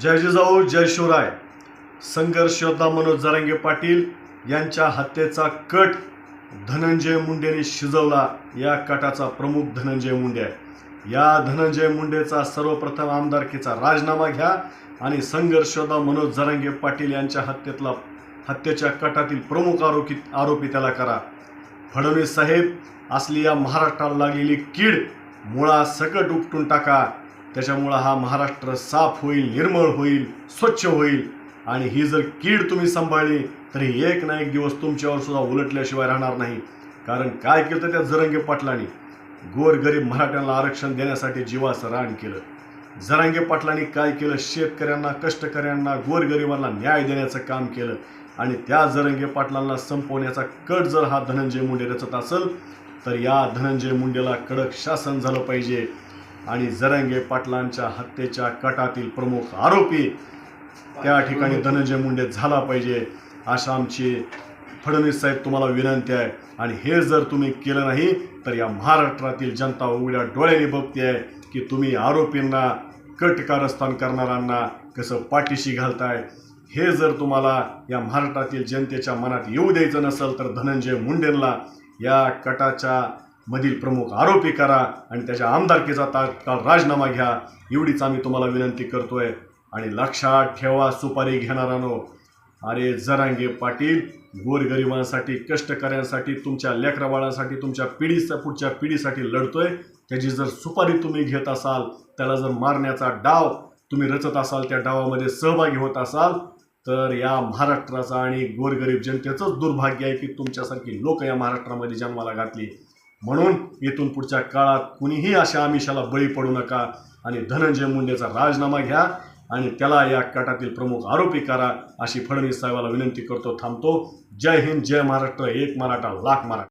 जय जिजाऊ जय शिवराय. संघर्ष योद्धा मनोज जरांगे पाटील यांच्या हत्येचा कट धनंजय मुंडेने शिजवला. या कटाचा प्रमुख धनंजय मुंडे आहे या धनंजय मुंडेचा सर्वप्रथम आमदारकीचा राजीनामा घ्या आणि संघर्ष योद्धा मनोज जरांगे पाटील यांच्या हत्येतला हत्येच्या कटातील प्रमुख आरोपी आरोपी त्याला करा. फडणवीस साहेब असली या महाराष्ट्राला लागलेली कीड मुळा सकट उपटून टाका. त्याच्यामुळं हा महाराष्ट्र साफ होईल निर्मळ होईल स्वच्छ होईल. आणि ही जर कीड तुम्ही सांभाळली तरी एक ना एक दिवस तुमच्यावर सुद्धा उलटल्याशिवाय राहणार नाही. कारण काय केलं तर त्या जरंगे पाटलांनी? गोरगरीब मराठ्यांना आरक्षण देण्यासाठी जीवाचं रान केलं. जरांगे पाटलांनी काय केलं? शेतकऱ्यांना कष्टकऱ्यांना गोरगरिबांना न्याय देण्याचं काम केलं. आणि त्या जरंगे पाटलांना संपवण्याचा कट जर हा धनंजय मुंडे रचत असेल तर या धनंजय मुंडेला कडक शासन झालं पाहिजे. आणि जरंगे पाटलांच्या हत्येच्या कटातील प्रमुख आरोपी त्या ठिकाणी धनंजय मुंडे झाला पाहिजे अशा आमची फडणवीस साहेब तुम्हाला विनंती आहे. आणि हे जर तुम्ही केलं नाही तर या महाराष्ट्रातील जनता उघड्या डोळ्याने बघते आहे की तुम्ही आरोपींना कट कारस्थान करणाऱ्यांना कसं पाठीशी घालताय. हे जर तुम्हाला या महाराष्ट्रातील जनतेच्या मनात येऊ द्यायचं नसेल तर धनंजय मुंडेंना या कटाच्या मधील प्रमुख आरोपी करा आणि त्याच्या आमदारकीचा तात्काळ राजीनामा घ्या. एवढीच आम्ही तुम्हाला विनंती करतोय. आणि लक्षात ठेवा सुपारी घेणारानो अरे जरांगे पाटील गोरगरिबांसाठी कष्टकऱ्यांसाठी तुमच्या लेकराबाळांसाठी तुमच्या पिढीचा पुढच्या पिढीसाठी लढतोय. त्याची जर सुपारी तुम्ही घेत असाल त्याला जर मारण्याचा डाव तुम्ही रचत असाल त्या डावामध्ये सहभागी होत असाल तर या महाराष्ट्राचा आणि गोरगरीब जनतेचंच दुर्भाग्य आहे की तुमच्यासारखी लोक या महाराष्ट्रामध्ये जन्माला घातली. म्हणून इथून पुढच्या काळात कुणीही अशा आमिषाला बळी पडू नका आणि धनंजय मुंडेचा राजीनामा घ्या आणि त्याला या कटातील प्रमुख आरोपी करा अशी फडणवीस साहेबाला विनंती करतो थांबतो. जय हिंद जय महाराष्ट्र एक मराठा लाख मराठा.